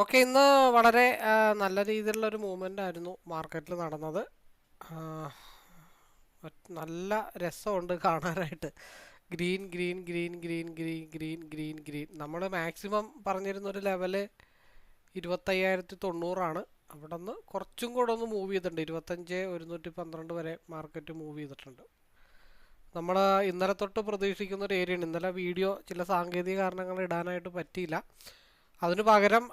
Okay ഇന്ന് വളരെ നല്ല രീതിയിലുള്ള ഒരു മൂവ്മെന്റ് ആയിരുന്നു മാർക്കറ്റിൽ നടന്നത്. നല്ല രസമുണ്ട് കാണാനായിട്ട്. Green green green green green green green green. നമ്മൾ മാക്സിമം പറഞ്ഞിരുന്ന ഒരു ലെവൽ ഇരുപത്തയ്യായിരത്തി തൊണ്ണൂറാണ് അവിടെ നിന്ന് കുറച്ചും കൂടെ ഒന്ന് മൂവ് ചെയ്തിട്ടുണ്ട്. ഇരുപത്തഞ്ച് ഒരുന്നൂറ്റി പന്ത്രണ്ട് വരെ മാർക്കറ്റ് മൂവ് ചെയ്തിട്ടുണ്ട്. നമ്മൾ ഇന്നലെ തൊട്ട് പ്രതീക്ഷിക്കുന്ന ഒരു ഏരിയയാണ്. ഇന്നലെ വീഡിയോ ചില സാങ്കേതിക കാരണങ്ങൾ ഇടാനായിട്ട് പറ്റിയില്ല. അതിന് പകരം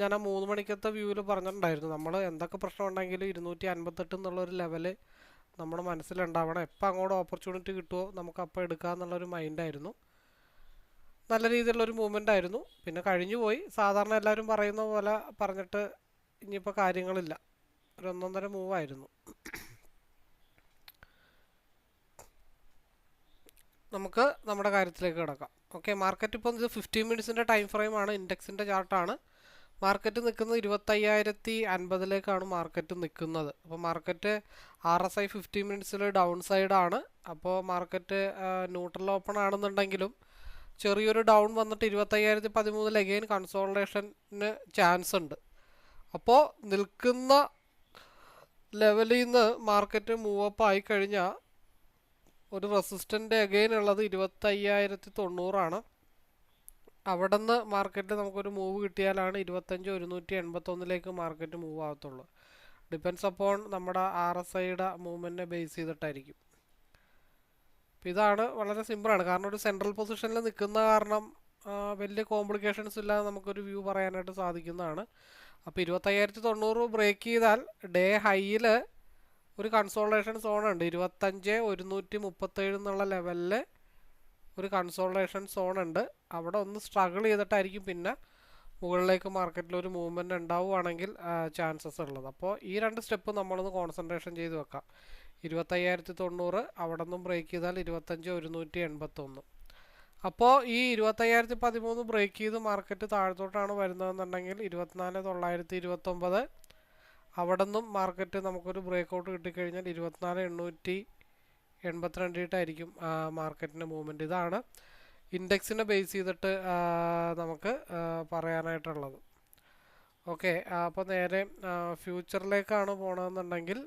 ഞാൻ ആ മൂന്ന് മണിക്കത്തെ വ്യൂവിൽ പറഞ്ഞിട്ടുണ്ടായിരുന്നു. നമ്മൾ എന്തൊക്കെ പ്രശ്നം ഉണ്ടെങ്കിലും ഇരുന്നൂറ്റി അൻപത്തെട്ട് എന്നുള്ളൊരു ലെവൽ നമ്മുടെ മനസ്സിലുണ്ടാവണം. എപ്പോൾ അങ്ങോട്ട് ഓപ്പർച്യൂണിറ്റി കിട്ടുമോ നമുക്ക് അപ്പോൾ എടുക്കുക എന്നുള്ളൊരു മൈൻഡായിരുന്നു നല്ല രീതിയിലുള്ളൊരു മൂവ്മെന്റ് ആയിരുന്നു. പിന്നെ കഴിഞ്ഞു പോയി. സാധാരണ എല്ലാവരും പറയുന്ന പോലെ പറഞ്ഞിട്ട് ഇനിയിപ്പോൾ കാര്യങ്ങളില്ല. ഒരു ഒന്നൊന്നര മൂവായിരുന്നു നമുക്ക് നമ്മുടെ കാര്യത്തിലേക്ക് കിടക്കാം. ഓക്കെ മാർക്കറ്റ് ഇപ്പോൾ ഇത് ഫിഫ്റ്റീൻ മിനിറ്റ്സിന്റെ ടൈം ഫ്രെയിമാണ് ഇൻഡെക്സിന്റെ ചാർട്ടാണ് മാർക്കറ്റ് നിൽക്കുന്നത് ഇരുപത്തയ്യായിരത്തി അൻപതിലേക്കാണ് മാർക്കറ്റ് നിൽക്കുന്നത്. അപ്പോൾ market R S I fifty മിനിറ്റ്സിൽ down സൈഡാണ് അപ്പോൾ മാർക്കറ്റ് ന്യൂട്രൽ ഓപ്പൺ ആണെന്നുണ്ടെങ്കിലും ചെറിയൊരു ഡൗൺ വന്നിട്ട് ഇരുപത്തയ്യായിരത്തി പതിമൂന്നിൽ അഗെയിൻ കൺസോൾട്ടേഷന് ചാൻസ് ഉണ്ട്. അപ്പോൾ നിൽക്കുന്ന ലെവലിൽ നിന്ന് മാർക്കറ്റ് മൂവ് അപ്പ് ആയി കഴിഞ്ഞാൽ ഒരു റെസിസ്റ്റന്റ് അഗെയിൻ ഉള്ളത് ഇരുപത്തയ്യായിരത്തി തൊണ്ണൂറാണ് അവിടെ നിന്ന് മാർക്കറ്റിൽ നമുക്കൊരു മൂവ് കിട്ടിയാലാണ് ഇരുപത്തഞ്ച് ഒരുന്നൂറ്റി എൺപത്തൊന്നിലേക്ക് മാർക്കറ്റ് മൂവ് ആകത്തുള്ളൂ ഡിപ്പെൻസ് അപ്പോൺ നമ്മുടെ ആർ എസ് ഐയുടെ മൂവ്മെന്റിനെ ബേസ് ചെയ്തിട്ടായിരിക്കും. ഇതാണ് വളരെ സിമ്പിളാണ് കാരണം ഒരു സെൻട്രൽ പൊസിഷനിൽ നിൽക്കുന്ന കാരണം വലിയ കോംപ്ലിക്കേഷൻസ് ഇല്ലാതെ നമുക്കൊരു വ്യൂ പറയാനായിട്ട് സാധിക്കുന്നതാണ്. അപ്പോൾ ഇരുപത്തയ്യായിരത്തി തൊണ്ണൂറ് ബ്രേക്ക് ചെയ്താൽ ഡേ ഹൈയിൽ ഒരു കൺസോൾട്ടേഷൻ സോൺ ഉണ്ട്. ഇരുപത്തഞ്ച് ഒരുന്നൂറ്റി മുപ്പത്തേഴ് എന്നുള്ള ലെവലിൽ ഒരു കൺസോൾട്ടേഷൻ സോൺ ഉണ്ട്. അവിടെ ഒന്ന് സ്ട്രഗിൾ ചെയ്തിട്ടായിരിക്കും പിന്നെ മുകളിലേക്ക് മാർക്കറ്റിൽ ഒരു മൂവ്മെന്റ് ഉണ്ടാവുകയാണെങ്കിൽ ചാൻസസ് ഉള്ളത്. അപ്പോൾ ഈ രണ്ട് സ്റ്റെപ്പ് നമ്മളൊന്ന് കോൺസെൻട്രേഷൻ ചെയ്ത് വെക്കാം. ഇരുപത്തയ്യായിരത്തി തൊണ്ണൂറ് അവിടെ നിന്നും ബ്രേക്ക് ചെയ്താൽ ഇരുപത്തഞ്ച് ഒരുന്നൂറ്റി എൺപത്തൊന്ന്. അപ്പോൾ ഈ ഇരുപത്തയ്യായിരത്തി പതിമൂന്ന് ബ്രേക്ക് ചെയ്ത് മാർക്കറ്റ് താഴത്തോട്ടാണ് വരുന്നതെന്നുണ്ടെങ്കിൽ ഇരുപത്തിനാല് തൊള്ളായിരത്തി ഇരുപത്തൊമ്പത് അവിടെ നിന്നും മാർക്കറ്റ് നമുക്കൊരു ബ്രേക്ക് ഔട്ട് കിട്ടിക്കഴിഞ്ഞാൽ ഇരുപത്തിനാല് എണ്ണൂറ്റി എൺപത്തിരണ്ടിട്ടായിരിക്കും മാർക്കറ്റിന്റെ മൂവ്മെന്റ് ഇതാണ് ഇൻഡെക്സിനെ ബേസ് ചെയ്തിട്ട് നമുക്ക് പറയാനായിട്ടുള്ളത്. ഓക്കെ അപ്പോൾ നേരെ ഫ്യൂച്ചറിലേക്കാണ് പോകണമെന്നുണ്ടെങ്കിൽ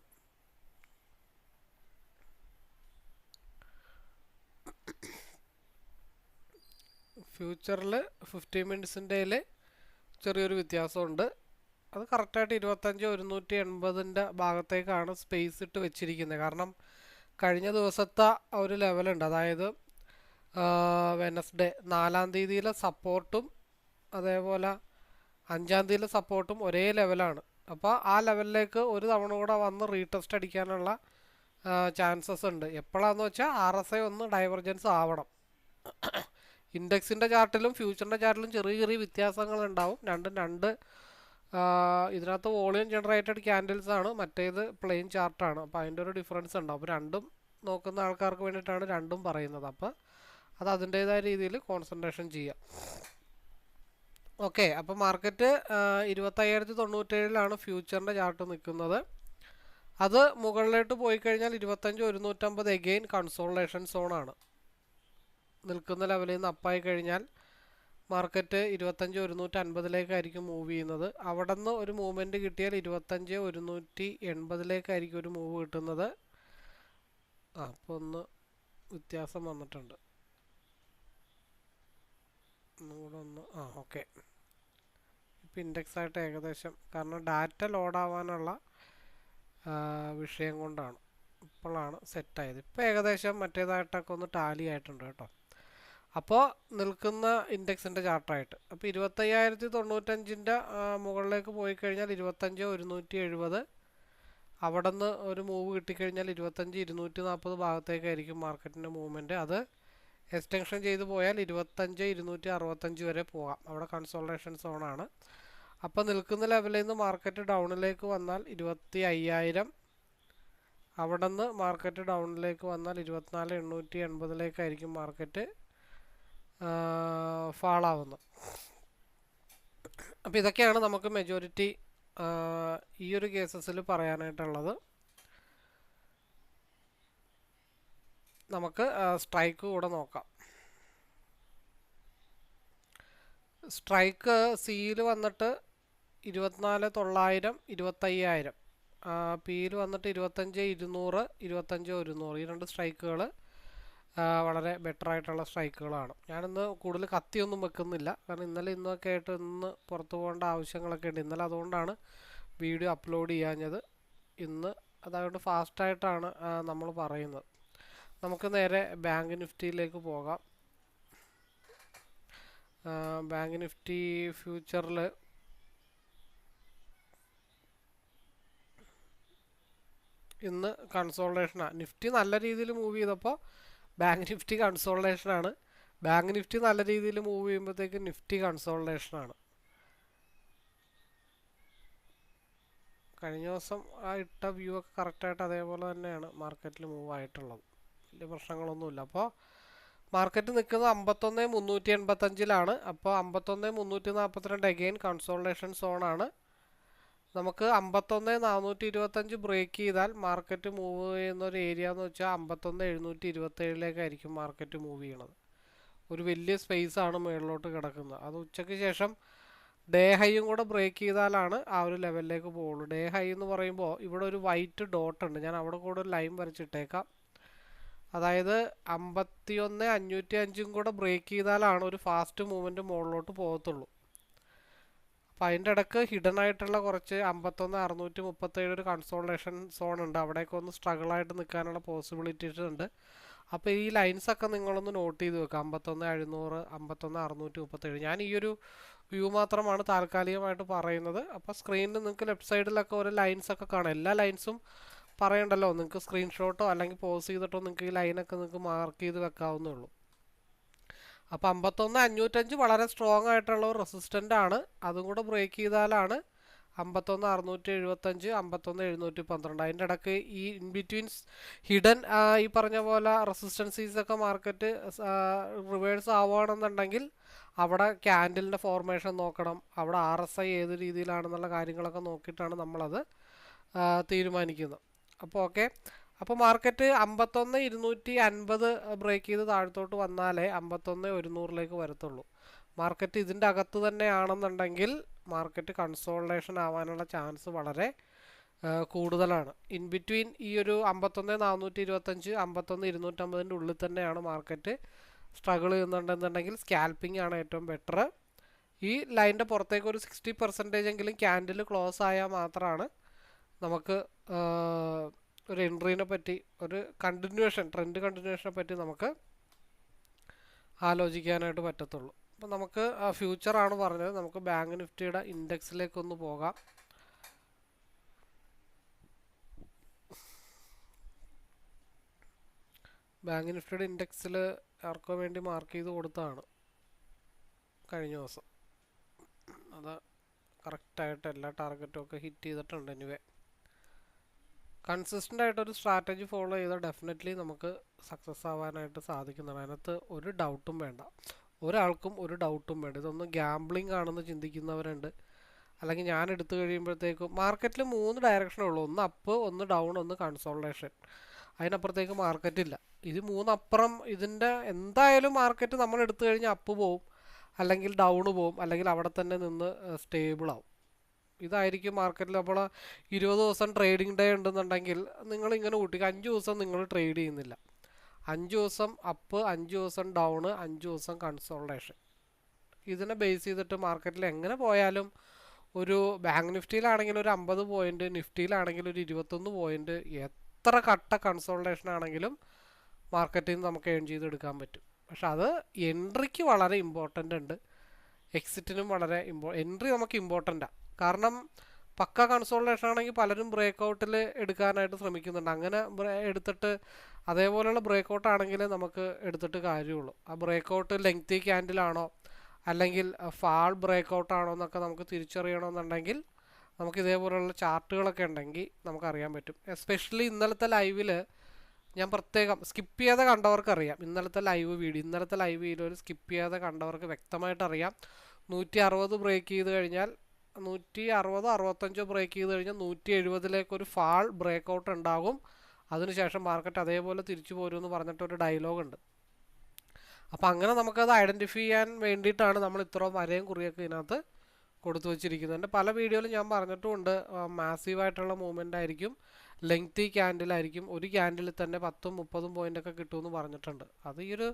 ഫ്യൂച്ചറിൽ ഫിഫ്റ്റി മിനിറ്റ്സിന്റെ ചെറിയൊരു വ്യത്യാസമുണ്ട്. അത് കറക്റ്റായിട്ട് ഇരുപത്തഞ്ച് ഒരുന്നൂറ്റി എൺപതിന്റെ ഭാഗത്തേക്കാണ് സ്പേസ് ഇട്ട് വെച്ചിരിക്കുന്നത്. കാരണം കഴിഞ്ഞ ദിവസത്തെ ഒരു ലെവലുണ്ട് അതായത് വെനസ്ഡേ നാലാം തീയതിയിലെ സപ്പോർട്ടും അതേപോലെ അഞ്ചാം തീയതിയിലെ സപ്പോർട്ടും ഒരേ ലെവലാണ് അപ്പോൾ ആ ലെവലിലേക്ക് ഒരു തവണ കൂടെ വന്ന് റീടെസ്റ്റ് അടിക്കാനുള്ള ചാൻസസ് ഉണ്ട്. എപ്പോഴാന്ന് വെച്ചാൽ ആർ എസ് ഐ ഒന്ന് ഡൈവർജൻസ് ആവണം. ഇൻഡെക്സിന്റെ ചാർട്ടിലും ഫ്യൂച്ചറിന്റെ ചാർട്ടിലും ചെറിയ ചെറിയ വ്യത്യാസങ്ങൾ ഉണ്ടാവും. രണ്ടും രണ്ട് ഇതിനകത്ത് വോളിയം ജനറേറ്റഡ് ക്യാൻഡിൽസ് ആണ് മറ്റേത് പ്ലെയിൻ ചാർട്ടാണ് അപ്പോൾ അതിന്റെ ഒരു ഡിഫറൻസ് ഉണ്ടാവും അപ്പോൾ രണ്ടും നോക്കുന്ന ആൾക്കാർക്ക് വേണ്ടിയിട്ടാണ് രണ്ടും പറയുന്നത്. അപ്പോൾ അത് അതിന്റേതായ രീതിയിൽ കോൺസെൻട്രേഷൻ ചെയ്യാം. ഓക്കെ അപ്പോൾ മാർക്കറ്റ് ഇരുപത്തയ്യായിരത്തി തൊണ്ണൂറ്റേഴിലാണ് ഫ്യൂച്ചറിന്റെ ചാർട്ട് നിൽക്കുന്നത്. അത് മുകളിലോട്ട് പോയി കഴിഞ്ഞാൽ ഇരുപത്തഞ്ച് ഒരുന്നൂറ്റമ്പത് എഗെയിൻ കൺസോളേഷൻ സോണാണ് നിൽക്കുന്ന ലെവലിൽ നിന്ന് അപ്പായി കഴിഞ്ഞാൽ മാർക്കറ്റ് ഇരുപത്തഞ്ച് ഒരുന്നൂറ്റി അൻപതിലേക്കായിരിക്കും മൂവ് ചെയ്യുന്നത്. അവിടെ നിന്ന് ഒരു മൂവ്മെന്റ് കിട്ടിയാൽ ഇരുപത്തഞ്ച് ഒരുന്നൂറ്റി എൺപതിലേക്കായിരിക്കും ഒരു മൂവ് കിട്ടുന്നത്. അപ്പോൾ ഒന്ന് വ്യത്യാസം വന്നിട്ടുണ്ട്. ഒന്നുകൂടെ ഒന്ന് ആ ഓക്കെ ഇപ്പം ഇൻഡെക്സ് ആയിട്ട് ഏകദേശം കാരണം ഡാറ്റ ലോഡാവാനുള്ള വിഷയം കൊണ്ടാണ്. ഇപ്പോഴാണ് സെറ്റായത് ഇപ്പോൾ ഏകദേശം മറ്റേതായിട്ടൊക്കെ ഒന്ന് ടാലി ആയിട്ടുണ്ട് കേട്ടോ. അപ്പോൾ നിൽക്കുന്ന ഇൻഡെക്സിന്റെ ചാർട്ടായിട്ട്. അപ്പോൾ ഇരുപത്തയ്യായിരത്തി തൊണ്ണൂറ്റഞ്ചിന്റെ മുകളിലേക്ക് പോയി കഴിഞ്ഞാൽ ഇരുപത്തഞ്ച് ഒരുന്നൂറ്റി എഴുപത് അവിടെ നിന്ന് ഒരു മൂവ് കിട്ടിക്കഴിഞ്ഞാൽ ഇരുപത്തഞ്ച് ഇരുന്നൂറ്റി നാൽപ്പത് ഭാഗത്തേക്കായിരിക്കും മാർക്കറ്റിന്റെ മൂവ്മെന്റ് അത് എക്സ്റ്റൻഷൻ ചെയ്ത് പോയാൽ ഇരുപത്തഞ്ച് ഇരുന്നൂറ്റി അറുപത്തഞ്ച് വരെ പോകാം. അവിടെ കൺസോൾട്ടേഷൻ സോണാണ് അപ്പോൾ നിൽക്കുന്ന ലെവലിൽ നിന്ന് മാർക്കറ്റ് ഡൗണിലേക്ക് വന്നാൽ ഇരുപത്തി അയ്യായിരം അവിടെ നിന്ന് മാർക്കറ്റ് ഡൗണിലേക്ക് വന്നാൽ ഇരുപത്തിനാല് എണ്ണൂറ്റി എൺപതിലേക്കായിരിക്കും മാർക്കറ്റ് ഫാളാവുന്നത് അപ്പോൾ ഇതൊക്കെയാണ് നമുക്ക് മെജോറിറ്റി ഈ ഒരു കേസസിൽ പറയാനായിട്ടുള്ളത്. നമുക്ക് സ്ട്രൈക്ക് കൂടെ നോക്കാം. സ്ട്രൈക്ക് സിയിൽ വന്നിട്ട് ഇരുപത്തിനാല് തൊള്ളായിരം ഇരുപത്തയ്യായിരം. പിയിൽ വന്നിട്ട് ഇരുപത്തഞ്ച് ഇരുന്നൂറ് ഇരുപത്തഞ്ച് ഒരുന്നൂറ് ഈ രണ്ട് സ്ട്രൈക്കുകൾ വളരെ ബെറ്റർ ആയിട്ടുള്ള സ്ട്രൈക്കുകളാണ്. ഞാനിന്ന് കൂടുതൽ കത്തിയൊന്നും വെക്കുന്നില്ല. കാരണം ഇന്നലെ ഇന്നൊക്കെ ആയിട്ട് ഇന്ന് പുറത്തു പോകേണ്ട ആവശ്യങ്ങളൊക്കെ ഉണ്ട്. ഇന്നലെ അതുകൊണ്ടാണ് വീഡിയോ അപ്ലോഡ് ചെയ്യാഞ്ഞത്. ഇന്ന് അതായത് ഫാസ്റ്റായിട്ടാണ് നമ്മൾ പറയുന്നത്. നമുക്ക് നേരെ ബാങ്ക് നിഫ്റ്റിയിലേക്ക് പോകാം. ബാങ്ക് നിഫ്റ്റി ഫ്യൂച്ചറിൽ ഇന്ന് കൺസോൾട്ടേഷനാണ് നിഫ്റ്റി നല്ല രീതിയിൽ മൂവ് ചെയ്തപ്പോൾ ബാങ്ക് നിഫ്റ്റി കൺസോൾട്ടേഷനാണ് ബാങ്ക് നിഫ്റ്റി നല്ല രീതിയിൽ മൂവ് ചെയ്യുമ്പോഴത്തേക്ക് നിഫ്റ്റി കൺസോൾട്ടേഷനാണ് കഴിഞ്ഞ ദിവസം ആ ഇട്ട വ്യൂ ഒക്കെ കറക്റ്റായിട്ട് അതേപോലെ തന്നെയാണ് മാർക്കറ്റിൽ മൂവ് ആയിട്ടുള്ളത്. വലിയ പ്രശ്നങ്ങളൊന്നുമില്ല. അപ്പോൾ മാർക്കറ്റ് നിൽക്കുന്നത് അമ്പത്തൊന്ന് മുന്നൂറ്റി എൺപത്തഞ്ചിലാണ്. അപ്പോൾ അമ്പത്തൊന്ന് മുന്നൂറ്റി നാൽപ്പത്തിരണ്ട് അഗെയിൻ കൺസോൾട്ടേഷൻ സോണാണ് നമുക്ക് അമ്പത്തൊന്ന് നാനൂറ്റി ഇരുപത്തഞ്ച് ബ്രേക്ക് ചെയ്താൽ മാർക്കറ്റ് മൂവ് ചെയ്യുന്ന ഒരു ഏരിയ എന്ന് വെച്ചാൽ അമ്പത്തൊന്ന് എഴുന്നൂറ്റി ഇരുപത്തേഴിലേക്കായിരിക്കും മാർക്കറ്റ് മൂവ് ചെയ്യണത്. ഒരു വലിയ സ്പേസ് ആണ് മുകളിലോട്ട് കിടക്കുന്നത്. അത് ഉച്ചയ്ക്ക് ശേഷം ഡേ ഹൈയും കൂടെ ബ്രേക്ക് ചെയ്താലാണ് ആ ഒരു ലെവലിലേക്ക് പോകുള്ളൂ. ഡേ ഹൈ എന്ന് പറയുമ്പോൾ ഇവിടെ ഒരു വൈറ്റ് ഡോട്ട് ഉണ്ട്. ഞാൻ അവിടെ കൂടെ ഒരു ലൈൻ വരച്ചിട്ടേക്കാം. അതായത് അമ്പത്തിയൊന്ന് അഞ്ഞൂറ്റി അഞ്ചും കൂടെ ബ്രേക്ക് ചെയ്താലാണ് ഒരു ഫാസ്റ്റ് മൂവ്മെന്റ് മുകളിലോട്ട് പോകത്തുള്ളൂ. അപ്പോൾ അതിന്റെ ഇടയ്ക്ക് ഹിഡൻ ആയിട്ടുള്ള കുറച്ച് അമ്പത്തൊന്ന് അറുന്നൂറ്റി മുപ്പത്തേഴ് ഒരു കൺസോൾട്ടേഷൻ സോൺ ഉണ്ട്. അവിടേക്ക് ഒന്ന് സ്ട്രഗിൾ ആയിട്ട് നിൽക്കാനുള്ള പോസിബിലിറ്റീസ് ഉണ്ട്. അപ്പോൾ ഈ ലൈൻസ് ഒക്കെ നിങ്ങളൊന്ന് നോട്ട് ചെയ്ത് വെക്കുക അമ്പത്തൊന്ന് എഴുന്നൂറ് അമ്പത്തൊന്ന് അറുന്നൂറ്റി മുപ്പത്തേഴ്. ഞാൻ ഈ ഒരു വ്യൂ മാത്രമാണ് താൽക്കാലികമായിട്ട് പറയുന്നത്. അപ്പോൾ സ്ക്രീനിൽ നിങ്ങൾക്ക് ലെഫ്റ്റ് സൈഡിലൊക്കെ ഓരോ ലൈൻസ് ഒക്കെ കാണാം. എല്ലാ ലൈൻസും പറയണ്ടല്ലോ. നിങ്ങൾക്ക് സ്ക്രീൻഷോട്ടോ അല്ലെങ്കിൽ പോസ് ചെയ്തിട്ടോ നിങ്ങൾക്ക് ഈ ലൈനൊക്കെ നിങ്ങൾക്ക് മാർക്ക് ചെയ്ത് വെക്കാവുന്നേ ഉള്ളൂ. അപ്പോൾ അമ്പത്തൊന്ന് അഞ്ഞൂറ്റഞ്ച് വളരെ സ്ട്രോങ് ആയിട്ടുള്ള ഒരു റെസിസ്റ്റന്റ് ആണ്. അതും കൂടെ ബ്രേക്ക് ചെയ്താലാണ് അമ്പത്തൊന്ന് അറുന്നൂറ്റി എഴുപത്തഞ്ച് അമ്പത്തൊന്ന് എഴുന്നൂറ്റി പന്ത്രണ്ട്. അതിന്റെ ഇടയ്ക്ക് ഈ ഇൻ ബിറ്റ്വീൻസ് ഹിഡൻ ഈ പറഞ്ഞ പോലെ റെസിസ്റ്റൻസീസ് ഒക്കെ മാർക്കറ്റ് റിവേഴ്സ് ആവുകയാണെന്നുണ്ടെങ്കിൽ അവിടെ ക്യാൻഡിലിന്റെ ഫോർമേഷൻ നോക്കണം. അവിടെ ആർ എസ് ഐ ഏത് രീതിയിലാണെന്നുള്ള കാര്യങ്ങളൊക്കെ നോക്കിയിട്ടാണ് നമ്മളത് തീരുമാനിക്കുന്നത്. അപ്പോൾ ഓക്കെ അപ്പോൾ മാർക്കറ്റ് അമ്പത്തൊന്ന് ഇരുന്നൂറ്റി അൻപത് ബ്രേക്ക് ചെയ്ത് താഴത്തോട്ട് വന്നാലേ അമ്പത്തൊന്ന് ഒരുന്നൂറിലേക്ക് വരത്തുള്ളൂ. മാർക്കറ്റ് ഇതിന്റെ അകത്ത് തന്നെയാണെന്നുണ്ടെങ്കിൽ മാർക്കറ്റ് കൺസോൾട്ടേഷൻ ആവാനുള്ള ചാൻസ് വളരെ കൂടുതലാണ്. ഇൻ ബിറ്റ്വീൻ ഈ ഒരു അമ്പത്തൊന്ന് നാനൂറ്റി ഇരുപത്തഞ്ച് അമ്പത്തൊന്ന് ഇരുന്നൂറ്റമ്പതിന്റെ ഉള്ളിൽ തന്നെയാണ് മാർക്കറ്റ് സ്ട്രഗിൾ ചെയ്യുന്നുണ്ടെന്നുണ്ടെങ്കിൽ സ്കാൽപ്പിംഗ് ആണ് ഏറ്റവും ബെറ്റർ ഈ ലൈന്റെ പുറത്തേക്ക് ഒരു സിക്സ്റ്റി പെർസെന്റേജ് എങ്കിലും ക്യാൻഡിൽ ക്ലോസ് ആയാൽ മാത്രമാണ് നമുക്ക് ഒരു എൻട്രീനെ പറ്റി ഒരു കണ്ടിന്യൂഷൻ ട്രെൻഡ് കണ്ടിന്യൂഷനെ പറ്റി നമുക്ക് ആലോചിക്കാനായിട്ട് പറ്റത്തുള്ളൂ. അപ്പോൾ നമുക്ക് ഫ്യൂച്ചറാണ് പറഞ്ഞത്. നമുക്ക് ബാങ്ക് നിഫ്റ്റിയുടെ ഇൻഡെക്സിലേക്കൊന്ന് പോകാം. ബാങ്ക് നിഫ്റ്റിയുടെ ഇൻഡെക്സിൽ ആർക്കോ വേണ്ടി മാർക്ക് ചെയ്ത് കൊടുത്തതാണ് കഴിഞ്ഞ ദിവസം. അത് കറക്റ്റായിട്ട് എല്ലാ ടാർഗറ്റും ഒക്കെ ഹിറ്റ് ചെയ്തിട്ടുണ്ട് എനിവേ കൺസിസ്റ്റന്റ് ആയിട്ടൊരു സ്ട്രാറ്റജി ഫോളോ ചെയ്താൽ ഡെഫിനറ്റ്ലി നമുക്ക് സക്സസ് ആവാനായിട്ട് സാധിക്കുന്നതാണ്. അതിനകത്ത് ഒരു ഡൗട്ടും വേണ്ട. ഒരാൾക്കും ഒരു ഡൗട്ടും വേണ്ട. ഇതൊന്നും ഗ്യാംബ്ലിംഗ് ആണെന്ന് ചിന്തിക്കുന്നവരുണ്ട്. അല്ലെങ്കിൽ ഞാൻ എടുത്തു കഴിയുമ്പോഴത്തേക്കും മാർക്കറ്റിൽ മൂന്ന് ഡയറക്ഷനേ ഉള്ളൂ. ഒന്ന് അപ്പ് ഒന്ന് ഡൗൺ ഒന്ന് കൺസോൾട്ടേഷൻ അതിനപ്പുറത്തേക്ക് മാർക്കറ്റില്ല ഇത് മൂന്നപ്പുറം ഇതിന്റെ എന്തായാലും മാർക്കറ്റ് നമ്മൾ എടുത്തു കഴിഞ്ഞാൽ അപ്പ് പോവും. അല്ലെങ്കിൽ ഡൗൺ പോവും. അല്ലെങ്കിൽ അവിടെ തന്നെ നിന്ന് സ്റ്റേബിൾ ആവും. ഇതായിരിക്കും മാർക്കറ്റിൽ അപ്പോൾ ഇരുപത് ദിവസം ട്രേഡിംഗ് ഡേ ഉണ്ടെന്നുണ്ടെങ്കിൽ നിങ്ങൾ ഇങ്ങനെ കൂട്ടി അഞ്ച് ദിവസം നിങ്ങൾ ട്രേഡ് ചെയ്യുന്നില്ല. അഞ്ച് ദിവസം അപ്പ് അഞ്ച് ദിവസം ഡൗണ് അഞ്ച് ദിവസം കൺസോൾട്ടേഷൻ ഇതിനെ ബേസ് ചെയ്തിട്ട് മാർക്കറ്റിൽ എങ്ങനെ പോയാലും ഒരു ബാങ്ക് നിഫ്റ്റിയിലാണെങ്കിൽ ഒരു അമ്പത് പോയിന്റ് നിഫ്റ്റിയിലാണെങ്കിൽ ഒരു ഇരുപത്തൊന്ന് പോയിന്റ് എത്ര കട്ട കൺസോൾട്ടേഷൻ ആണെങ്കിലും മാർക്കറ്റിൽ നിന്ന് നമുക്ക് ഏൺ ചെയ്തെടുക്കാൻ പറ്റും. പക്ഷെ അത് എൻട്രിക്ക് വളരെ ഇമ്പോർട്ടന്റ് ഉണ്ട്. എക്സിറ്റിനും വളരെ ഇമ്പോ എൻട്രി നമുക്ക് ഇമ്പോർട്ടന്റാണ് കാരണം പക്ക കൺസോൾട്ടേഷൻ ആണെങ്കിൽ പലരും ബ്രേക്ക് ഔട്ടിൽ എടുക്കാനായിട്ട് ശ്രമിക്കുന്നുണ്ട്. അങ്ങനെ എടുത്തിട്ട് അതേപോലെയുള്ള ബ്രേക്ക് ഔട്ട് ആണെങ്കിൽ നമുക്ക് എടുത്തിട്ട് കാര്യമുള്ളൂ. ആ ബ്രേക്ക് ഔട്ട് ലെങ്തി ക്യാൻഡിലാണോ അല്ലെങ്കിൽ ഫാൾ ബ്രേക്ക് ഔട്ട് ആണോ എന്നൊക്കെ നമുക്ക് തിരിച്ചറിയണമെന്നുണ്ടെങ്കിൽ നമുക്ക് ഇതേപോലെയുള്ള ചാർട്ടുകളൊക്കെ ഉണ്ടെങ്കിൽ നമുക്കറിയാൻ പറ്റും. എസ്പെഷ്യലി ഇന്നലത്തെ ലൈവിൽ ഞാൻ പ്രത്യേകം സ്കിപ്പ് ചെയ്യാതെ കണ്ടവർക്കറിയാം ഇന്നലത്തെ ലൈവ് വീഡിയോ ഇന്നലത്തെ ലൈവ് വീഡിയോയിൽ സ്കിപ്പ് ചെയ്യാതെ കണ്ടവർക്ക് വ്യക്തമായിട്ട് അറിയാം. നൂറ്റി അറുപത് ബ്രേക്ക് ചെയ്ത് കഴിഞ്ഞാൽ നൂറ്റി അറുപതോ അറുപത്തഞ്ചോ ബ്രേക്ക് ചെയ്ത് കഴിഞ്ഞാൽ നൂറ്റി എഴുപതിലേക്ക് ഒരു ഫാൾ ബ്രേക്ക് ഔട്ട് ഉണ്ടാകും. അതിനുശേഷം മാർക്കറ്റ് അതേപോലെ തിരിച്ചു പോരുമെന്ന് പറഞ്ഞിട്ടൊരു ഡയലോഗ് ഉണ്ട്. അപ്പോൾ അങ്ങനെ നമുക്കത് ഐഡന്റിഫൈ ചെയ്യാൻ വേണ്ടിയിട്ടാണ് നമ്മൾ ഇത്രയും വരയും കുറിയൊക്കെ ഇതിനകത്ത് കൊടുത്തു വെച്ചിരിക്കുന്നത്. എന്റെ പല വീഡിയോയിലും ഞാൻ പറഞ്ഞിട്ടുമുണ്ട് മാസീവായിട്ടുള്ള മൂവ്മെന്റ് ആയിരിക്കും. ലെങ്തി ക്യാൻഡിലായിരിക്കും ഒരു ക്യാൻഡിൽ തന്നെ പത്തും മുപ്പതും പോയിന്റ് ഒക്കെ കിട്ടുമെന്ന് പറഞ്ഞിട്ടുണ്ട്. അത് ഈ ഒരു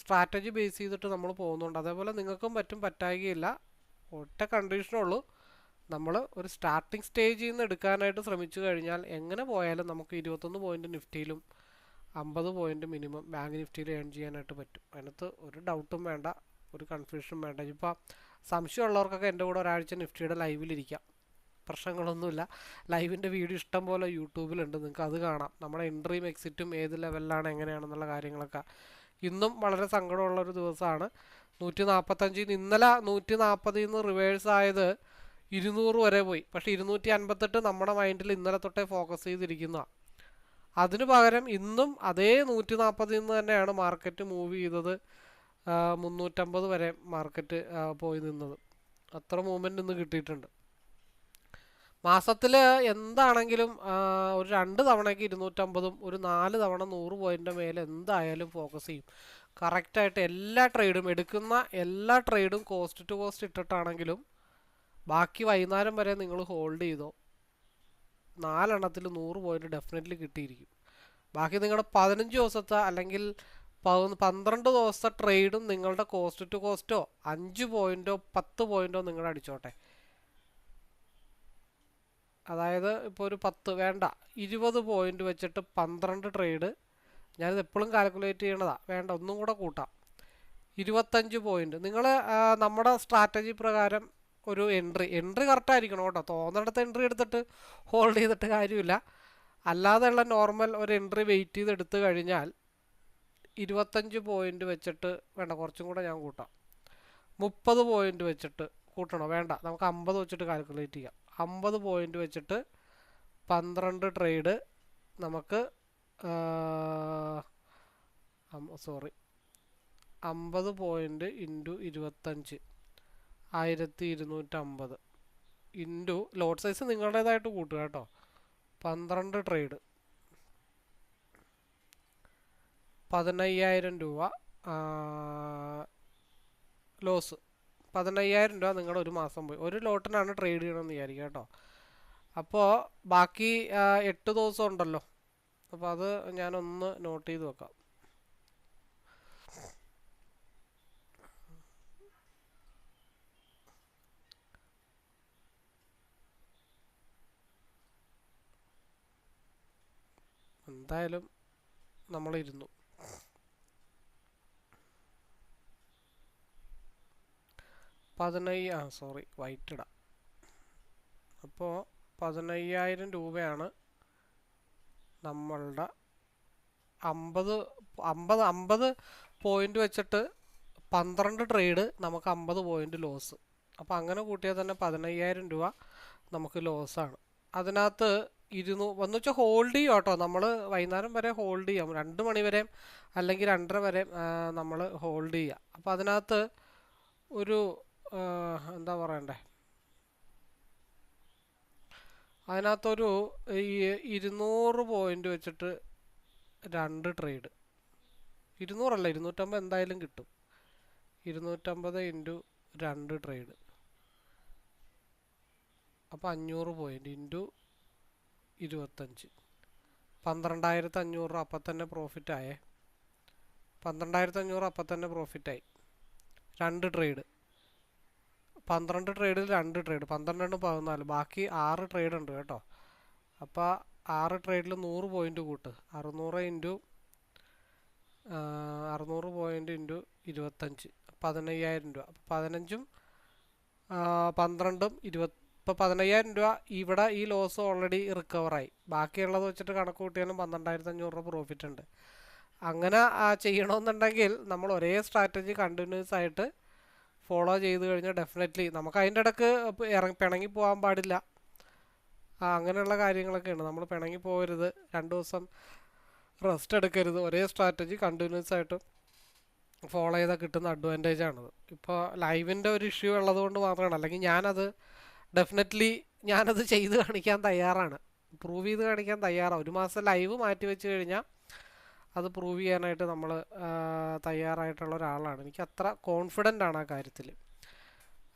സ്ട്രാറ്റജി ബേസ് ചെയ്തിട്ട് നമ്മൾ പോകുന്നുണ്ട്. അതേപോലെ നിങ്ങൾക്കും പറ്റും പറ്റായികയില്ല. ഒറ്റ കണ്ടീഷനേ ഉള്ളൂ. നമ്മൾ ഒരു സ്റ്റാർട്ടിംഗ് സ്റ്റേജിൽ നിന്ന് എടുക്കാനായിട്ട് ശ്രമിച്ചു കഴിഞ്ഞാൽ എങ്ങനെ പോയാലും നമുക്ക് ഇരുപത്തൊന്ന് പോയിന്റ് നിഫ്റ്റിയിലും അമ്പത് പോയിന്റ് മിനിമം ബാങ്ക് നിഫ്റ്റിയിൽ ഏൺ ചെയ്യാനായിട്ട് പറ്റും. അതിനകത്ത് ഒരു ഡൗട്ടും വേണ്ട ഒരു കൺഫ്യൂഷനും വേണ്ട. ഇപ്പോൾ സംശയമുള്ളവർക്കൊക്കെ എന്റെ കൂടെ ഒരാഴ്ച നിഫ്റ്റിയുടെ ലൈവിലിരിക്കാം പ്രശ്നങ്ങളൊന്നുമില്ല. ലൈവിന്റെ വീഡിയോ ഇഷ്ടം പോലെ യൂട്യൂബിലുണ്ട്. നിങ്ങൾക്ക് അത് കാണാം. നമ്മുടെ എൻട്രിയും എക്സിറ്റും ഏത് ലെവലിലാണ് എങ്ങനെയാണെന്നുള്ള കാര്യങ്ങളൊക്കെ. ഇന്നും വളരെ സങ്കടമുള്ള ഒരു ദിവസമാണ്. നൂറ്റി നാൽപ്പത്തഞ്ചിൽ നിന്ന് ഇന്നലെ നൂറ്റി നാൽപ്പതിൽ നിന്ന് റിവേഴ്സ് ആയത് ഇരുന്നൂറ് വരെ പോയി. പക്ഷേ ഇരുന്നൂറ്റി അൻപത്തെട്ട് നമ്മുടെ മൈൻഡിൽ ഇന്നലെ തൊട്ടേ ഫോക്കസ് ചെയ്തിരിക്കുന്നതാണ് അതിനു പകരം ഇന്നും അതേ നൂറ്റി നാൽപ്പതിൽ നിന്ന് തന്നെയാണ് മാർക്കറ്റ് മൂവ് ചെയ്തത്. മുന്നൂറ്റമ്പത് വരെ മാർക്കറ്റ് പോയി നിന്നത്. അത്ര മൂവ്മെന്റ് ഇന്ന് കിട്ടിയിട്ടുണ്ട്. മാസത്തിൽ എന്താണെങ്കിലും ഒരു രണ്ട് തവണയ്ക്ക് ഇരുന്നൂറ്റമ്പതും ഒരു നാല് തവണ നൂറ് പോയിന്റെ മേലെ എന്തായാലും ഫോക്കസ് ചെയ്യും. കറക്റ്റായിട്ട് എല്ലാ ട്രേഡും എടുക്കുന്ന എല്ലാ ട്രേഡും കോസ്റ്റ് ടു കോസ്റ്റ് ഇട്ടിട്ടാണെങ്കിലും ബാക്കി വൈകുന്നേരം വരെ നിങ്ങൾ ഹോൾഡ് ചെയ്തോ. നാലെണ്ണത്തിൽ നൂറ് പോയിന്റ് ഡെഫിനറ്റ്ലി കിട്ടിയിരിക്കും. ബാക്കി നിങ്ങളുടെ പതിനഞ്ച് ദിവസത്തെ അല്ലെങ്കിൽ പന്ത്രണ്ട് ദിവസത്തെ ട്രേഡും നിങ്ങളുടെ കോസ്റ്റ് ടു കോസ്റ്റോ അഞ്ച് പോയിന്റോ പത്ത് പോയിന്റോ നിങ്ങൾ അടിച്ചോട്ടെ. അതായത് ഇപ്പോൾ ഒരു പത്ത് വേണ്ട. ഇരുപത് പോയിന്റ് വെച്ചിട്ട് പന്ത്രണ്ട് ട്രേഡ് ഞാനിത് എപ്പോഴും കാൽക്കുലേറ്റ് ചെയ്യണതാ. വേണ്ട ഒന്നും കൂടെ കൂട്ടാം. ഇരുപത്തഞ്ച് പോയിന്റ് നിങ്ങൾ നമ്മുടെ സ്ട്രാറ്റജി പ്രകാരം ഒരു എൻട്രി എൻട്രി കറക്റ്റ് ആയിരിക്കണം കേട്ടോ. തോന്നിടത്ത് എൻട്രി എടുത്തിട്ട് ഹോൾഡ് ചെയ്തിട്ട് കാര്യമില്ല. അല്ലാതെയുള്ള നോർമൽ ഒരു എൻട്രി വെയിറ്റ് ചെയ്ത് എടുത്തു കഴിഞ്ഞാൽ ഇരുപത്തഞ്ച് പോയിന്റ് വെച്ചിട്ട് വേണ്ട കുറച്ചും കൂടെ ഞാൻ കൂട്ടാം. മുപ്പത് പോയിന്റ് വെച്ചിട്ട് കൂട്ടണോ? വേണ്ട നമുക്ക് അമ്പത് വെച്ചിട്ട് കാൽക്കുലേറ്റ് ചെയ്യാം. അമ്പത് പോയിന്റ് വെച്ചിട്ട് പന്ത്രണ്ട് ട്രേഡ് നമുക്ക് സോറി അമ്പത് പോയിന്റ് ഇന്റു ഇരുപത്തഞ്ച്. ആയിരത്തി ഇരുന്നൂറ്റമ്പത് ഇന്റു ലോട്ട് സൈസ് നിങ്ങളുടേതായിട്ട് കൂട്ടുക കേട്ടോ. പന്ത്രണ്ട് ട്രേഡ്. പതിനയ്യായിരം രൂപ ലോസ്. പതിനയ്യായിരം രൂപ നിങ്ങളുടെ ഒരു മാസം പോയി. ഒരു ലോട്ടിനാണ് ട്രേഡ് ചെയ്യണമെന്ന് വിചാരിക്കുക കേട്ടോ. അപ്പോൾ ബാക്കി എട്ട് ദിവസം ഉണ്ടല്ലോ. അപ്പോൾ അത് ഞാനൊന്ന് നോട്ട് ചെയ്ത് വെക്കാം. എന്തായാലും നമ്മളിരുന്നു. പതിനയ്യ ആ സോറി വൈറ്റ് ഇടാം അപ്പോൾ പതിനയ്യായിരം രൂപയാണ് നമ്മളുടെ അമ്പത് അമ്പത് അമ്പത് പോയിന്റ് വെച്ചിട്ട് പന്ത്രണ്ട് ട്രേഡ് നമുക്ക് അമ്പത് പോയിന്റ് ലോസ് അപ്പോൾ അങ്ങനെ കൂട്ടിയാൽ തന്നെ പതിനയ്യായിരം രൂപ നമുക്ക് ലോസാണ് അതിനകത്ത് ഇരുന്നൂ. എന്ന് വെച്ചാൽ ഹോൾഡ് ചെയ്യും കേട്ടോ നമ്മൾ വൈകുന്നേരം വരെ ഹോൾഡ് ചെയ്യാം. രണ്ട് മണി അല്ലെങ്കിൽ രണ്ടര വരെ നമ്മൾ ഹോൾഡ് ചെയ്യുക അപ്പോൾ അതിനകത്ത് ഒരു എന്താ പറയണ്ടേ? അതിനകത്തൊരു ഈ ഇരുന്നൂറ് പോയിന്റ് വെച്ചിട്ട് രണ്ട് ട്രേഡ് ഇരുന്നൂറല്ല ഇരുന്നൂറ്റമ്പത് എന്തായാലും കിട്ടും. ഇരുന്നൂറ്റമ്പത് ഇന്റു രണ്ട് ട്രേഡ് അപ്പോൾ അഞ്ഞൂറ് പോയിന്റ് ഇന്റു ഇരുപത്തഞ്ച്. പന്ത്രണ്ടായിരത്തി അഞ്ഞൂറ് രൂപ അപ്പം തന്നെ പ്രോഫിറ്റ് ആയേ. പന്ത്രണ്ടായിരത്തി അഞ്ഞൂറ് അപ്പം തന്നെ പ്രോഫിറ്റായി രണ്ട് ട്രേഡ് പന്ത്രണ്ട് ട്രേഡിൽ രണ്ട് ട്രേഡ് പന്ത്രണ്ട് പതിനാല്. ബാക്കി ആറ് ട്രേഡ് ഉണ്ട് കേട്ടോ. അപ്പോൾ ആറ് ട്രേഡിൽ നൂറ് പോയിന്റ് കൂട്ട്. അറുന്നൂറ് ഇന്റു അറുന്നൂറ് പോയിന്റ് ഇന്റു ഇരുപത്തഞ്ച്. പതിനയ്യായിരം രൂപ. പതിനഞ്ചും പന്ത്രണ്ടും ഇരുപത് ഇപ്പോൾ പതിനയ്യായിരം രൂപ ഇവിടെ ഈ ലോസ് ഓൾറെഡി റിക്കവറായി ബാക്കിയുള്ളത് വെച്ചിട്ട് കണക്ക് കൂട്ടിയാലും പന്ത്രണ്ടായിരത്തി അഞ്ഞൂറ് രൂപ പ്രോഫിറ്റ് ഉണ്ട്. അങ്ങനെ ചെയ്യണമെന്നുണ്ടെങ്കിൽ നമ്മൾ ഒരേ സ്ട്രാറ്റജി കണ്ടിന്യൂസ് ആയിട്ട് ഫോളോ ചെയ്ത് കഴിഞ്ഞാൽ ഡെഫിനറ്റ്ലി നമുക്ക് അതിന്റെ ഇടയ്ക്ക് ഇറങ്ങി പിണങ്ങി പോകാൻ പാടില്ല. അങ്ങനെയുള്ള കാര്യങ്ങളൊക്കെയാണ്. നമ്മൾ പിണങ്ങി പോകരുത്. രണ്ട് ദിവസം റെസ്റ്റ് എടുക്കരുത്. ഒരേ സ്ട്രാറ്റജി കണ്ടിന്യൂസ് ആയിട്ട് ഫോളോ ചെയ്താൽ കിട്ടുന്ന അഡ്വാന്റേജ് ആണത്. ഇപ്പോൾ ലൈവിന്റെ ഒരു ഇഷ്യൂ ഉള്ളതുകൊണ്ട് മാത്രമാണ്. അല്ലെങ്കിൽ ഞാനത് ഡെഫിനറ്റ്ലി ഞാനത് ചെയ്ത് കാണിക്കാൻ തയ്യാറാണ്. പ്രൂവ് ചെയ്ത് കാണിക്കാൻ തയ്യാറാണ് ഒരു മാസം ലൈവ് മാറ്റി വെച്ച് കഴിഞ്ഞാൽ അത് പ്രൂവ് ചെയ്യാനായിട്ട് നമ്മൾ തയ്യാറായിട്ടുള്ള ഒരാളാണ്. എനിക്ക് അത്ര കോൺഫിഡന്റ് ആണ് ആ കാര്യത്തിൽ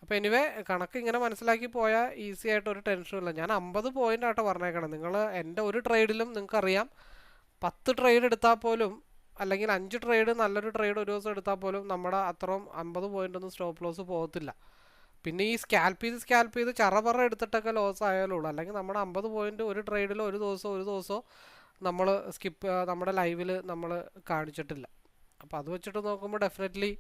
അപ്പോൾ എനിവേ കണക്ക് ഇങ്ങനെ മനസ്സിലാക്കി പോയാൽ ഈസി ആയിട്ട് ഒരു ടെൻഷനും ഇല്ല. ഞാൻ അമ്പത് പോയിന്റ് ആട്ടോ പറഞ്ഞേക്കണം. നിങ്ങൾ എന്റെ ഒരു ട്രേഡിലും നിങ്ങൾക്കറിയാം. പത്ത് ട്രേഡ് എടുത്താൽ പോലും അല്ലെങ്കിൽ അഞ്ച് ട്രേഡ് നല്ലൊരു ട്രേഡ് ഒരു ദിവസം എടുത്താൽ പോലും നമ്മുടെ അത്രയും അമ്പത് പോയിന്റ് ഒന്നും സ്റ്റോപ്പ് ലോസ് പോകത്തില്ല. പിന്നെ ഈ സ്കാൽപ്പ് ചെയ്ത് സ്കാൽപ്പ് ചെയ്ത് ചറപറ എടുത്തിട്ടൊക്കെ ലോസ് ആയാലേ ഉള്ളൂ. അല്ലെങ്കിൽ നമ്മുടെ അമ്പത് പോയിന്റ് ഒരു ട്രേഡിൽ ഒരു ദിവസം ഒരു ദിവസം നമ്മൾ സ്കിപ്പ് നമ്മുടെ ലൈവിൽ നമ്മൾ കാണിച്ചിട്ടില്ല. അപ്പോൾ അത് വെച്ചിട്ട് നോക്കുമ്പോൾ ഡെഫിനറ്റ്ലി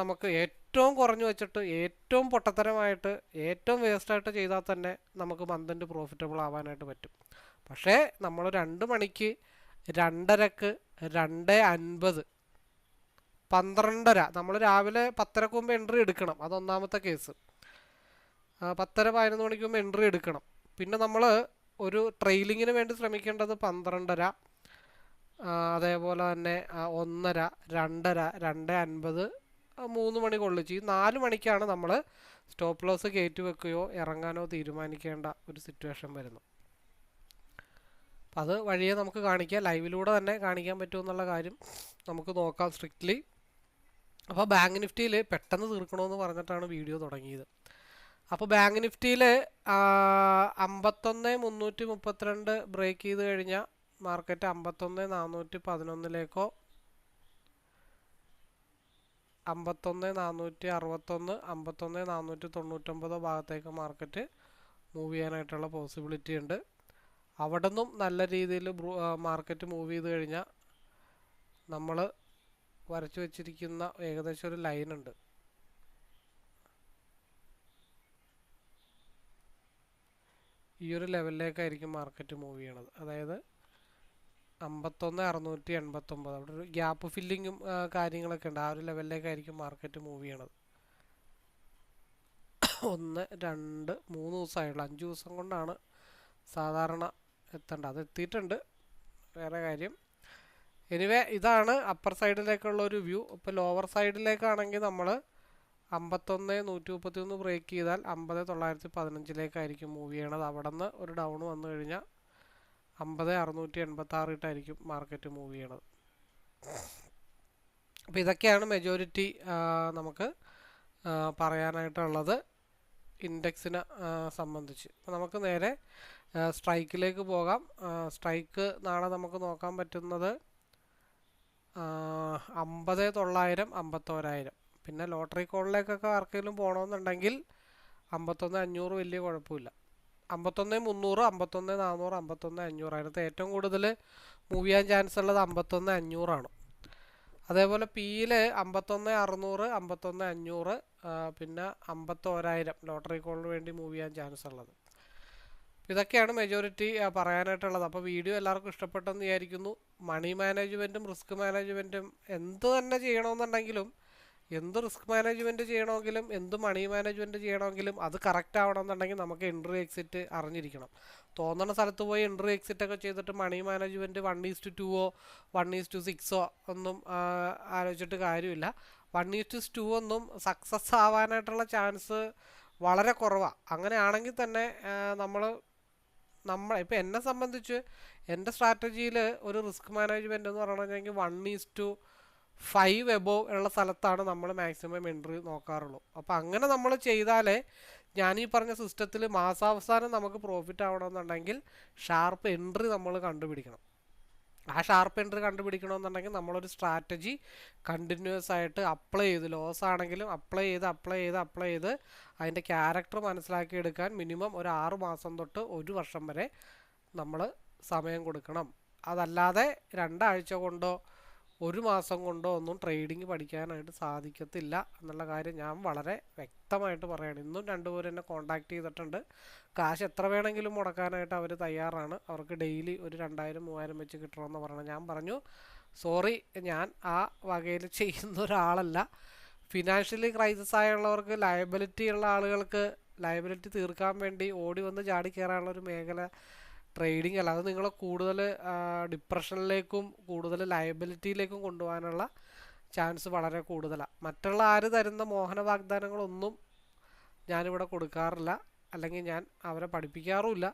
നമുക്ക് ഏറ്റവും കുറഞ്ഞു വെച്ചിട്ട് ഏറ്റവും പൊട്ടത്തരമായിട്ട് ഏറ്റവും വേസ്റ്റായിട്ട് ചെയ്താൽ തന്നെ നമുക്ക് മന്തിന്റെ പ്രോഫിറ്റബിൾ ആവാനായിട്ട് പറ്റും. പക്ഷേ നമ്മൾ രണ്ട് മണിക്ക് രണ്ടരക്ക് രണ്ട് അൻപത് പന്ത്രണ്ടര. നമ്മൾ രാവിലെ പത്തരക്ക് മുമ്പ് എൻട്രി എടുക്കണം. അതൊന്നാമത്തെ കേസ് പത്തര പതിനൊന്ന് മണിക്ക് മുമ്പ് എൻട്രി എടുക്കണം. പിന്നെ നമ്മൾ ഒരു ട്രെയിലിങ്ങിന് വേണ്ടി ശ്രമിക്കേണ്ടത് പന്ത്രണ്ടര. അതേപോലെ തന്നെ ഒന്നര രണ്ടര രണ്ട് അൻപത് മൂന്ന് മണി കൊള്ളിച്ച് ഈ നാല് മണിക്കാണ് നമ്മൾ സ്റ്റോപ്പ് ലോസ് കയറ്റി വെക്കുകയോ ഇറങ്ങാനോ തീരുമാനിക്കേണ്ട ഒരു സിറ്റുവേഷൻ വരുന്നു അപ്പം അത് വഴിയെ നമുക്ക് കാണിക്കാം. ലൈവിലൂടെ തന്നെ കാണിക്കാൻ പറ്റുമെന്നുള്ള കാര്യം നമുക്ക് നോക്കാം സ്ട്രിക്ട്ലി അപ്പോൾ ബാങ്ക് നിഫ്റ്റിയിൽ പെട്ടെന്ന് തീർക്കണമെന്ന് പറഞ്ഞിട്ടാണ് വീഡിയോ തുടങ്ങിയത്. അപ്പോൾ ബാങ്ക് നിഫ്റ്റിയിൽ അമ്പത്തൊന്ന് മുന്നൂറ്റി മുപ്പത്തിരണ്ട് ബ്രേക്ക് ചെയ്ത് കഴിഞ്ഞാൽ മാർക്കറ്റ് അമ്പത്തൊന്ന് നാനൂറ്റി പതിനൊന്നിലേക്കോ അമ്പത്തൊന്ന് നാനൂറ്റി അറുപത്തൊന്ന് അമ്പത്തൊന്ന് നാനൂറ്റി തൊണ്ണൂറ്റൊമ്പതോ ഭാഗത്തേക്ക് മാർക്കറ്റ് മൂവ് ചെയ്യാനായിട്ടുള്ള പോസിബിലിറ്റി ഉണ്ട്. അവിടെ നിന്നും നല്ല രീതിയിൽ മാർക്കറ്റ് മൂവ് ചെയ്ത് കഴിഞ്ഞാൽ നമ്മൾ വരച്ചു വെച്ചിരിക്കുന്ന ഏകദേശം ഒരു ലൈൻ ഉണ്ട്. ഈ ഒരു ലെവലിലേക്കായിരിക്കും മാർക്കറ്റ് മൂവ് ചെയ്യണത്. അതായത് അമ്പത്തൊന്ന് അറുന്നൂറ്റി എൺപത്തൊമ്പത്. അവിടെ ഒരു ഗ്യാപ്പ് ഫില്ലിങ്ങും കാര്യങ്ങളൊക്കെ ഉണ്ട്. ആ ഒരു ലെവലിലേക്കായിരിക്കും മാർക്കറ്റ് മൂവ് ചെയ്യണത്. ഒന്ന് രണ്ട് മൂന്ന് ദിവസമായുള്ളൂ. അഞ്ച് ദിവസം കൊണ്ടാണ് സാധാരണ എത്തേണ്ടത്. അത് എത്തിയിട്ടുണ്ട്. വേറെ കാര്യം എനിവേ ഇതാണ് അപ്പർ സൈഡിലേക്കുള്ള ഒരു വ്യൂ ഇപ്പോൾ ലോവർ സൈഡിലേക്കാണെങ്കിൽ നമ്മൾ അമ്പത്തൊന്ന് നൂറ്റി മുപ്പത്തി ഒന്ന് ബ്രേക്ക് ചെയ്താൽ അമ്പത് തൊള്ളായിരത്തി പതിനഞ്ചിലേക്കായിരിക്കും മൂവ് ചെയ്യണത്. അവിടെ നിന്ന് ഒരു ഡൗൺ വന്നു കഴിഞ്ഞാൽ അമ്പത് അറുന്നൂറ്റി എൺപത്തി ആറ് ഇട്ടായിരിക്കും മാർക്കറ്റ് മൂവ് ചെയ്യണത്. അപ്പോൾ ഇതൊക്കെയാണ് മെജോറിറ്റി നമുക്ക് പറയാനായിട്ടുള്ളത് ഇൻഡെക്സിനെ സംബന്ധിച്ച്. അപ്പോൾ നമുക്ക് നേരെ സ്ട്രൈക്കിലേക്ക് പോകാം. സ്ട്രൈക്ക് നാളെ നമുക്ക് നോക്കാൻ പറ്റുന്നത് അമ്പത് തൊള്ളായിരം അമ്പത്തോരായിരം. പിന്നെ ലോട്ടറി കോളിലേക്കൊക്കെ ആർക്കെങ്കിലും പോകണമെന്നുണ്ടെങ്കിൽ അമ്പത്തൊന്ന് അഞ്ഞൂറ് വലിയ കുഴപ്പമില്ല. അമ്പത്തൊന്ന് മുന്നൂറ് അമ്പത്തൊന്ന് നാനൂറ് അമ്പത്തൊന്ന് അഞ്ഞൂറ്. അതിനകത്ത് ഏറ്റവും കൂടുതൽ മൂവ് ചെയ്യാൻ ചാൻസ് ഉള്ളത് അമ്പത്തൊന്ന് അഞ്ഞൂറാണ്. അതേപോലെ പിയിൽ അമ്പത്തൊന്ന് അറുന്നൂറ് അമ്പത്തൊന്ന് അഞ്ഞൂറ് പിന്നെ അമ്പത്തോരായിരം ലോട്ടറി കോളിന് വേണ്ടി മൂവ് ചെയ്യാൻ ചാൻസ് ഉള്ളത്. ഇതൊക്കെയാണ് മെജോറിറ്റി പറയാനായിട്ടുള്ളത്. അപ്പോൾ വീഡിയോ എല്ലാവർക്കും ഇഷ്ടപ്പെട്ടെന്ന് വിചാരിക്കുന്നു. മണി മാനേജ്മെന്റും റിസ്ക് മാനേജ്മെന്റും എന്ത് തന്നെ ചെയ്യണമെന്നുണ്ടെങ്കിലും എന്ത് റിസ്ക് മാനേജ്മെന്റ് ചെയ്യണമെങ്കിലും എന്ത് മണി മാനേജ്മെന്റ് ചെയ്യണമെങ്കിലും അത് കറക്റ്റ് ആവണമെന്നുണ്ടെങ്കിൽ നമുക്ക് എൻട്രി എക്സിറ്റ് അറിഞ്ഞിരിക്കണം. തോന്നുന്ന സ്ഥലത്ത് പോയി എൻട്രി എക്സിറ്റ് ഒക്കെ ചെയ്തിട്ട് money management one is two ടുവോ one is two സിക്സോ ഒന്നും ആലോചിച്ചിട്ട് കാര്യമില്ല. വൺ ഈസ് ടു ഒന്നും സക്സസ് ആവാനായിട്ടുള്ള ചാൻസ് വളരെ കുറവാണ് അങ്ങനെയാണെങ്കിൽ തന്നെ നമ്മൾ നമ്മൾ ഇപ്പം എന്നെ സംബന്ധിച്ച് എന്റെ സ്ട്രാറ്റജിയിൽ ഒരു റിസ്ക് മാനേജ്മെന്റ് എന്ന് പറഞ്ഞിട്ടുണ്ടെങ്കിൽ one is two five above ഉള്ള സ്ഥലത്താണ് നമ്മൾ മാക്സിമം എൻട്രി നോക്കാറുള്ളൂ. അപ്പോൾ അങ്ങനെ നമ്മൾ ചെയ്താലേ ഞാൻ ഈ പറഞ്ഞ സിസ്റ്റത്തിൽ മാസാവസാനം നമുക്ക് പ്രോഫിറ്റ് ആവണമെന്നുണ്ടെങ്കിൽ ഷാർപ്പ് എൻട്രി നമ്മൾ കണ്ടുപിടിക്കണം. ആ ഷാർപ്പ് എൻട്രി കണ്ടുപിടിക്കണമെന്നുണ്ടെങ്കിൽ നമ്മളൊരു സ്ട്രാറ്റജി കണ്ടിന്യൂസ് ആയിട്ട് അപ്ലൈ ചെയ്ത് ലോസ് ആണെങ്കിലും അപ്ലൈ ചെയ്ത് അപ്ലൈ ചെയ്ത് അപ്ലൈ ചെയ്ത് അതിന്റെ ക്യാരക്ടർ മനസ്സിലാക്കിയെടുക്കാൻ മിനിമം ഒരു ആറ് മാസം തൊട്ട് ഒരു വർഷം വരെ നമ്മൾ സമയം കൊടുക്കണം. അതല്ലാതെ രണ്ടാഴ്ച കൊണ്ടോ ഒരു മാസം കൊണ്ടോ ഒന്നും ട്രേഡിംഗ് പഠിക്കാനായിട്ട് സാധിക്കത്തില്ല എന്നുള്ള കാര്യം ഞാൻ വളരെ വ്യക്തമായിട്ട് പറയുകയാണ് ഇന്നും രണ്ടുപേരും എന്നെ കോണ്ടാക്ട് ചെയ്തിട്ടുണ്ട്. കാശ് എത്ര വേണമെങ്കിലും മുടക്കാനായിട്ട് അവർ തയ്യാറാണ്. അവർക്ക് ഡെയിലി ഒരു രണ്ടായിരം മൂവായിരം വെച്ച് കിട്ടണമെന്ന് പറയണം ഞാൻ പറഞ്ഞു. സോറി ഞാൻ ആ വകയിൽ ചെയ്യുന്ന ഒരാളല്ല. ഫിനാൻഷ്യലി ക്രൈസിസ് ആയുള്ളവർക്ക് ലയബിലിറ്റി ഉള്ള ആളുകൾക്ക് ലയബിലിറ്റി തീർക്കാൻ വേണ്ടി ഓടി വന്ന് ചാടി കയറാനുള്ള ഒരു മേഖല ട്രേഡിംഗ് അല്ല അത് നിങ്ങളെ കൂടുതൽ ഡിപ്രഷനിലേക്കും കൂടുതൽ ലയബിലിറ്റിയിലേക്കും കൊണ്ടുപോകാനുള്ള ചാൻസ് വളരെ കൂടുതലാണ് മറ്റുള്ള ആര് തരുന്ന മോഹന വാഗ്ദാനങ്ങളൊന്നും ഞാനിവിടെ കൊടുക്കാറില്ല. അല്ലെങ്കിൽ ഞാൻ അവരെ പഠിപ്പിക്കാറുമില്ല.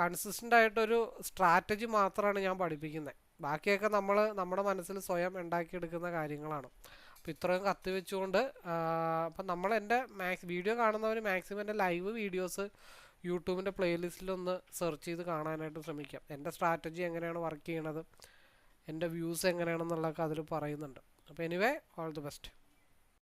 കൺസിസ്റ്റന്റ് ആയിട്ടൊരു സ്ട്രാറ്റജി മാത്രമാണ് ഞാൻ പഠിപ്പിക്കുന്നത് ബാക്കിയൊക്കെ നമ്മൾ നമ്മുടെ മനസ്സിൽ സ്വയം ഉണ്ടാക്കിയെടുക്കുന്ന കാര്യങ്ങളാണ്. അപ്പോൾ ഇത്രയും കത്തി വെച്ചുകൊണ്ട് അപ്പം നമ്മൾ എന്റെ മാക്സ് വീഡിയോ കാണുന്നവർ മാക്സിമം എന്റെ ലൈവ് വീഡിയോസ് യൂട്യൂബിന്റെ പ്ലേലിസ്റ്റിലൊന്ന് സെർച്ച് ചെയ്ത് കാണാനായിട്ട് ശ്രമിക്കാം. എന്റെ സ്ട്രാറ്റജി എങ്ങനെയാണ് വർക്ക് ചെയ്യണത്? എന്റെ വ്യൂസ് എങ്ങനെയാണെന്നുള്ളതൊക്കെ അതിൽ പറയുന്നുണ്ട്. അപ്പോൾ എനിവേ ഓൾ ദി ബെസ്റ്റ്.